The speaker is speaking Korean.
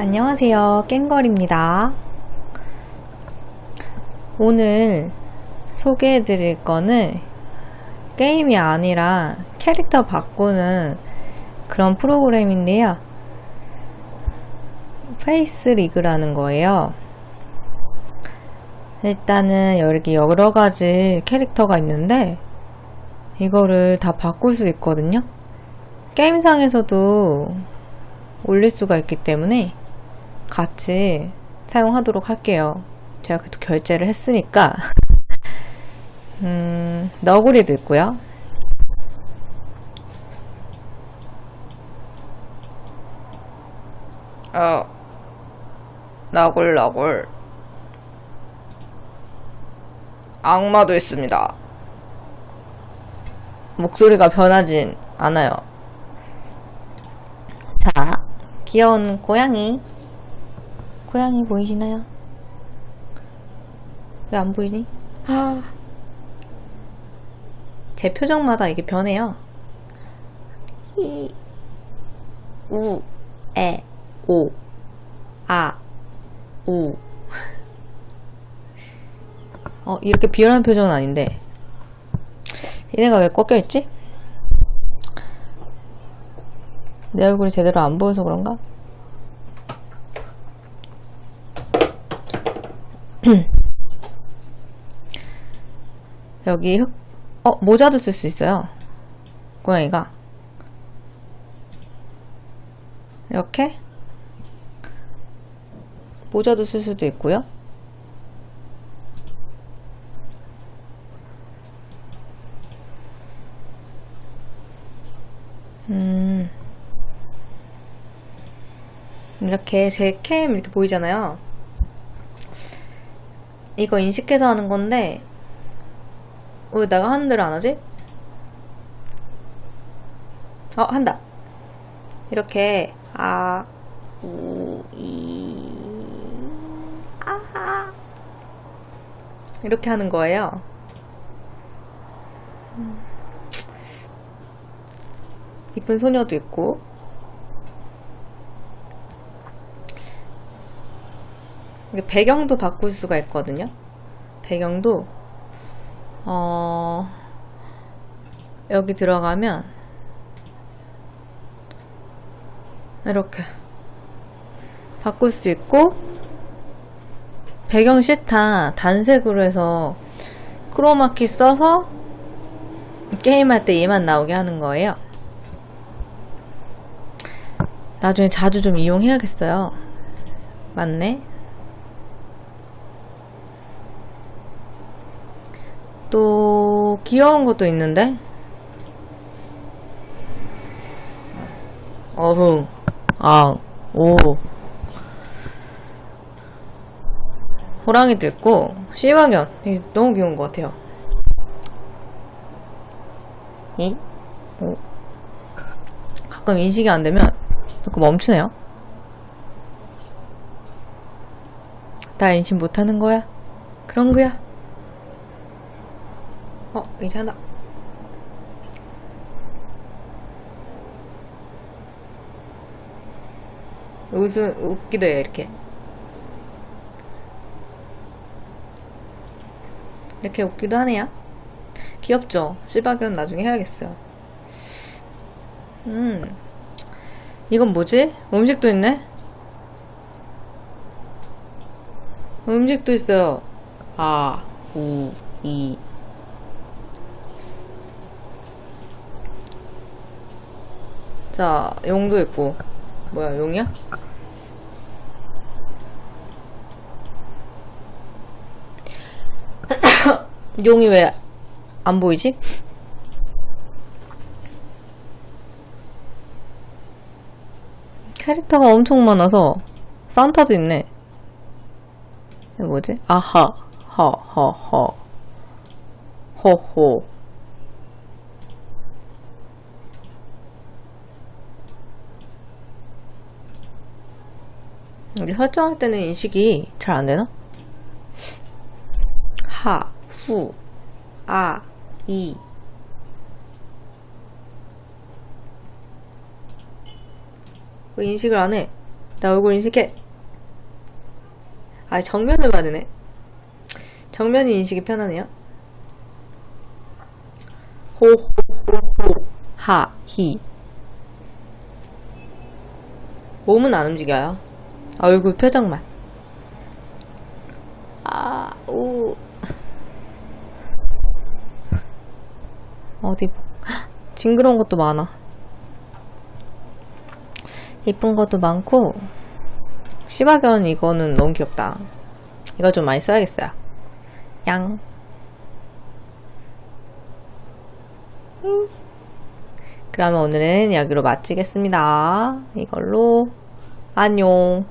안녕하세요. 깽걸입니다. 오늘 소개해 드릴 거는 게임이 아니라 캐릭터 바꾸는 그런 프로그램인데요. 페이스 리그라는 거예요. 일단은 여기 여러 가지 캐릭터가 있는데 이거를 다 바꿀 수 있거든요. 게임상에서도 올릴 수가 있기 때문에 같이 사용하도록 할게요. 제가 그래도 결제를 했으니까 음, 너구리도 있고요. 어, 너굴 너굴 악마도 있습니다. 목소리가 변하진 않아요. 자, 귀여운 고양이. 고양이 보이시나요? 왜 안 보이니? 아. 제 표정마다 이게 변해요. 이, 우, 에, 오, 아, 우. 어, 이렇게 비열한 표정은 아닌데. 얘네가 왜 꺾여있지? 내 얼굴이 제대로 안 보여서 그런가? 여기 흙, 어, 모자도 쓸 수 있어요. 고양이가. 이렇게. 모자도 쓸 수도 있고요. 음. 이렇게 제 캠 이렇게 보이잖아요. 이거 인식해서 하는 건데 왜 내가 하는 대로 안 하지? 어 한다. 이렇게 아, 우, 이, 아 이렇게 하는 거예요. 음. 이쁜 소녀도 있고 이게 배경도 바꿀 수가 있거든요. 배경도 어 여기 들어가면 이렇게 바꿀 수 있고 배경 싫다 단색으로 해서 크로마키 써서 게임할 때 얘만 나오게 하는 거예요. 나중에 자주 좀 이용해야겠어요. 맞네. 또 귀여운 것도 있는데 어흥 아오 호랑이도 있고 씨바견 이게 너무 귀여운 것 같아요 이? 오. 가끔 인식이 안 되면 자꾸 멈추네요 나 인식 못하는 거야? 그런 거야? 어, 괜찮아. 웃음, 웃기도 해, 이렇게. 이렇게 웃기도 하네요. 귀엽죠? 씨바견 나중에 해야겠어요. 음. 이건 뭐지? 음식도 있네? 음식도 있어요. 아, 우, 이. 자, 용도 있고. 뭐야, 용이야? 용이 왜 안 보이지? 캐릭터가 엄청 많아서 산타도 있네. 뭐지? 아하, 허, 허, 허. 호호. 이게 설정할 때는 인식이 잘 안 되나? 하, 후, 아, 이. 왜 인식을 안 해? 나 얼굴 인식해. 아, 정면을 받으네. 정면이 인식이 편하네요. 호호호호 하, 히. 몸은 안 움직여요. 얼굴 표정만. 아, 우. 어디, 헉, 징그러운 것도 많아. 이쁜 것도 많고, 시바견 이거는 너무 귀엽다. 이거 좀 많이 써야겠어요. 양. 음. 그러면 오늘은 여기로 마치겠습니다. 이걸로 안녕.